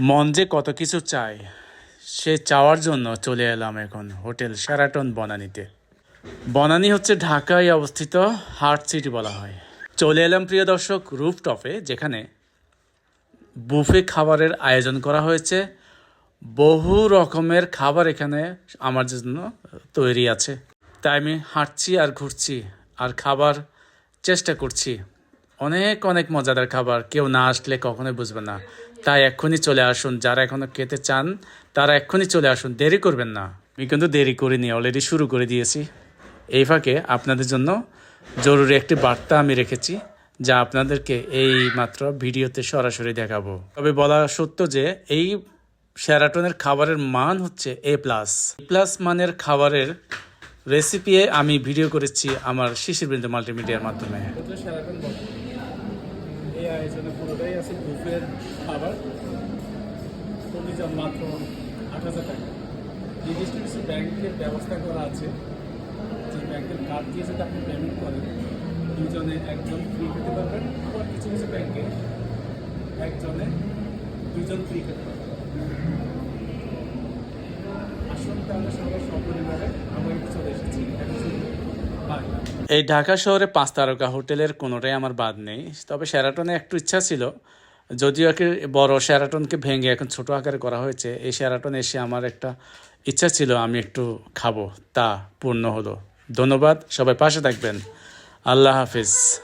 মন যে কত কিছু চায়, সে চাওয়ার জন্য চলে এলাম এখন হোটেল শেরাটন বনানীতে। বনানী হচ্ছে ঢাকায় অবস্থিত হার্ট সিটি বলা হয়। চলে এলাম প্রিয় দর্শক রুফটপে, যেখানে বুফে খাবারের আয়োজন করা হয়েছে। বহু রকমের খাবার এখানে আমার জন্য তৈরি আছে। তাই আমি হাঁটছি আর ঘুরছি আর খাবার চেষ্টা করছি। অনেক অনেক মজাদার খাবার। কেউ না আসলে কখনোই বুঝবে না। তাই এক্ষুনি চলে আসুন। যারা এখনও খেতে চান, তারা এক্ষুনি চলে আসুন। দেরি করবেন না। আমি কিন্তু দেরি করিনি অলরেডি শুরু করে দিয়েছি। এই ফাঁকে আপনাদের জন্য জরুরি একটি বার্তা আমি রেখেছি, যা আপনাদেরকে এই মাত্র ভিডিওতে সরাসরি দেখাবো। তবে বলা সত্য যে, এই শেরাটনের খাবারের মান হচ্ছে এ প্লাস প্লাস মানের খাবারের রেসিপি আমি ভিডিও করেছি আমার শিশিরবৃন্দ মাল্টিমিডিয়ার মাধ্যমে। এই আয়োজনে পুরোটাই আছে বুফের খাবার। জন মাত্র আট হাজার টাকা। নির্দিষ্ট কিছু ব্যাংকের ব্যবস্থা করা আছে। যে ব্যাংকের কার্ড দিয়ে যদি আপনি পেমেন্ট করেন, দুজনে একজন ফ্রি খেতে পারবেন, আবার কিছু কিছু ব্যাংকে একজনে দুজন ফ্রি খেতে পারবেন আসুন তাহলে সবাই সপরিবারে আমরা একটু চলে এসেছি এখন শুরু করি। Bye. এই ঢাকা শহরে পাঁচ তারকা হোটেলের কোনোটাই আমার বাদ নেই। তবে শেরাটনে একটু ইচ্ছা ছিল। যদিও একে বড় শেরাটনকে ভেঙে এখন ছোট আকারে করা হয়েছে, এই সেরাটন এসে আমার একটা ইচ্ছা ছিল, আমি একটু খাব। তা পূর্ণ হলো। ধন্যবাদ, সবাই পাশে থাকবেন। আল্লাহ হাফিজ।